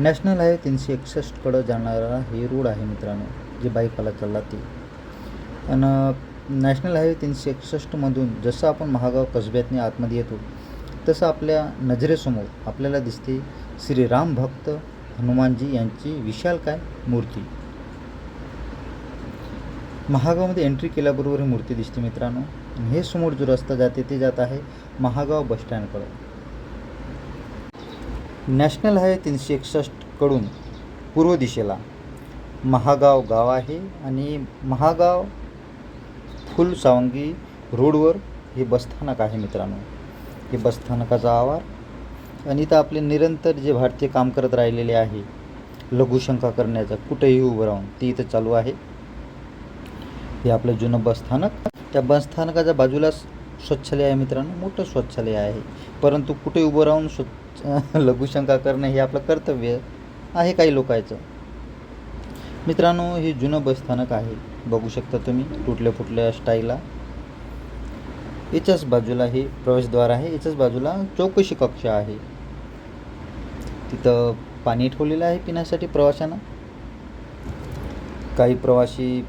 National highway तीनशे एकसष्टकडं जाणारा हे रोड आहे मित्रांनो जे बाईकवाला चालला ते आणि नॅशनल हायवे तीनशे एकसष्टमधून जसं आपण महागाव कसब्यातने आतमध्ये येतो तसं आपल्या नजरेसमोर आपल्याला दिसते श्री राम भक्त हनुमानजी यांची विशाल काय मूर्ती. महागावमध्ये एंट्री केल्याबरोबर ही मूर्ती दिसते मित्रांनो. हे समोर जो रस्ता जाते ते जात आहे महागाव बसस्टँडकडं. नॅशनल हायवे तीनशे एकसष्टकडून पूर्व दिशेला. महागाव गाव आहे आणि महागाव फुल सावंगी रोडवर हे बसस्थानक आहे मित्रांनो. हे बसस्थानकाचा आवार आणि इथं आपले निरंतर जे भारतीय काम करत राहिलेले आहे लघुशंका करण्याचं कुठेही उभं राहून ते इथं चालू आहे. हे आपलं जुनं बसस्थानक त्या बसस्थानकाच्या बाजूलाच स्वच्छालय आहे मित्रांनो. मोठं स्वच्छालय आहे. परंतु कुठे उभं राहून स्वच्छ लघुशंका करणं हे आपलं कर्तव्य आहे काही लोकांचं. मित्रांनो हे जुनं बसस्थानक आहे. बघू शकता तुम्ही तुटल्या फुटल्या स्टाईला याच्याच बाजूला हे प्रवेशद्वार आहे. याच्याच बाजूला चौकशी कक्ष आहे. तिथं पाणी ठेवलेलं आहे पिण्यासाठी प्रवाशांना. काही प्रवासी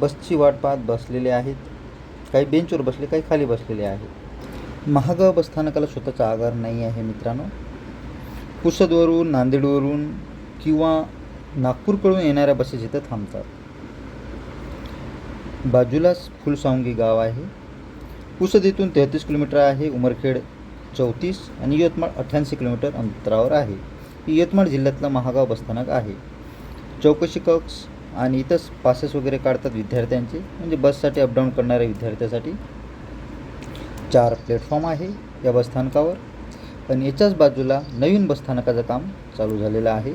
बसची वाट पाहत बसलेले आहेत. काही बेंचवर बसले काही खाली बसलेले आहेत. महागाव बसस्थानकाला स्वतःचा आगार नाही आहे मित्रांनो. पुसदवरून नांदेडवरून किंवा नागपूरकडून येणाऱ्या बसेस इथं थांबतात. बाजूलाच फुलसावंगी गाव आहे. पुसद इथून तेहतीस किलोमीटर आहे उमरखेड चौतीस आणि यवतमाळ अठ्ठ्याऐंशी किलोमीटर अंतरावर आहे. ही यवतमाळ जिल्ह्यातलं महागाव बसस्थानक आहे. चौकशी कक्ष आणि इथंच पासेस वगैरे काढतात विद्यार्थ्यांचे. म्हणजे बससाठी अपडाऊन करणाऱ्या विद्यार्थ्यासाठी चार प्लॅटफॉर्म आहे या बसस्थानकावर आणि याच्याच बाजूला नवीन बसस्थानकाचं काम चालू झालेलं आहे.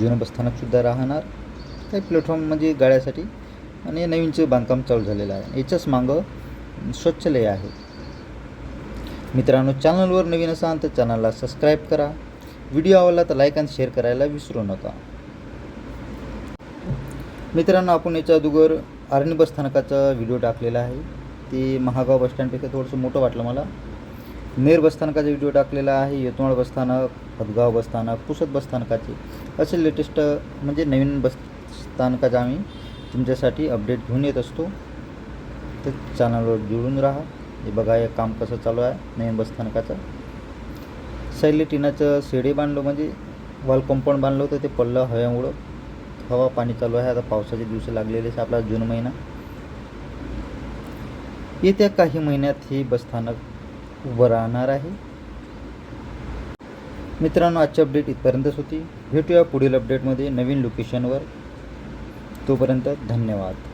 जुनं बसस्थानकसुद्धा राहणार. काही प्लॅटफॉर्म म्हणजे गाड्यासाठी आणि नवीनचं बांधकाम चालू झालेलं आहे. याच्याच मागं स्वच्छालय आहे. मित्रांनो चॅनलवर नवीन असाल तर चॅनलला सबस्क्राईब करा. व्हिडिओ आवडला तर लाईक आणि शेअर करायला विसरू नका. मित्रांनो आपण याच्या अगोदर आर्णी बसस्थानकाचा व्हिडिओ टाकलेला आहे. ते महागाव बसस्टँडपेक्षा थोडंसं मोठं वाटलं मला. नेर बसस्थानकाचा व्हिडिओ टाकलेला आहे यवतमाळ बसस्थानक हदगाव बसस्थानक पुसद बसस्थानकाचे असे लेटेस्ट म्हणजे नवीन बसस्थानकाचा आम्ही तुमच्यासाठी अपडेट घेऊन येत असतो. तर चॅनलवर जुळून राहा. हे बघा हे काम कसं चालू आहे नवीन बसस्थानकाचं सैली टिनाचं शेडे बांधलो म्हणजे वॉल कंपाऊंड बांधलं होतं ते पडलं हव्यामुळं. हवा पाणी चालू आहे आता पावसाचे दिवस लागलेले आपला जून महिना. येत्या काही महिन्यात हे बसस्थानक उभं राहणार आहे. मित्रांनो आजची अपडेट इथपर्यंतच होती. भेटूया पुढील अपडेटमध्ये नवीन लोकेशनवर तोपर्यंत धन्यवाद.